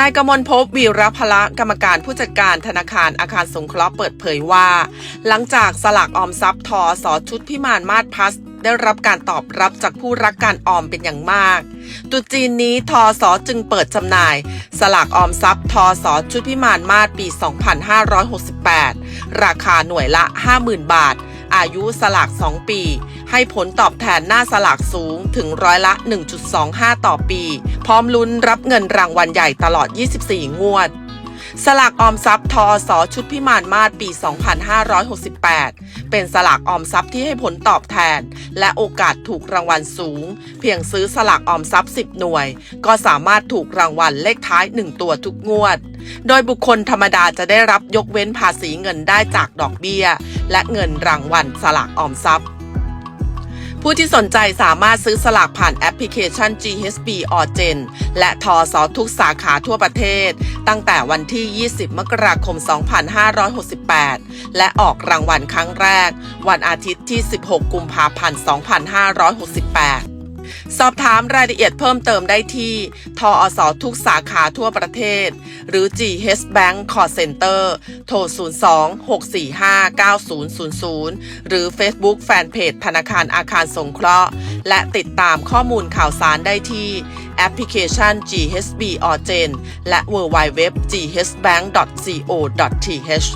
นายกมลภพวีรพละกรรมการผู้จัดการธนาคารอาคารสงเคราะห์เปิดเผยว่า หลังจากสลากออมทรัพย์ทอสอชุดพิมานมาศพัสได้รับการตอบรับจากผู้รักการออมเป็นอย่างมาก ตุจีนนี้ทอสอจึงเปิดจำหน่าย สลากออมทรัพย์ทอสอชุดพิมานมาศปี 2568 ราคาหน่วยละ 50,000 บาท อายุสลาก 2 ปี ให้ผลตอบแทนหน้าสลากสูงถึงร้อยละ 1.25 ต่อปี พร้อมลุ้นรับเงินรางวัลใหญ่ตลอด 24 งวดสลากออมทรัพย์ทอสอชุดพิมานมาศปี 2568 เป็นสลากออมทรัพย์ที่ให้ผลตอบแทน และโอกาสถูกรางวัลสูง เพียงซื้อสลากออมทรัพย์ 10 หน่วย ก็สามารถถูกรางวัลเลขท้าย 1 ตัวทุกงวด โดยบุคคลธรรมดาจะได้รับยกเว้นภาษีเงินได้จากดอกเบี้ย และเงินรางวัลสลากออมทรัพย์ ผู้ที่สนใจสามารถซื้อสลากผ่านแอปพลิเคชัน GHB or Gen และทอสอทุกสาขาทั่วประเทศ ตั้งแต่วันที่ 20 มกราคม 2568 และออกรางวัลครั้งแรก วันอาทิตย์ที่ 16 กุมภาพันธ์ 2568 สอบถามรายละเอียดเพิ่มเติมได้ที่ทออสทุกสาขาทั่วประเทศ หรือ GH Bank Call Center โทร 02-645-9000 หรือ Facebook Fanpage ธนาคารอาคารสงเคราะห์ และติดตามข้อมูลข่าวสารได้ที่แอปพลิเคชัน GHB or Gen และ w w w g h bank co th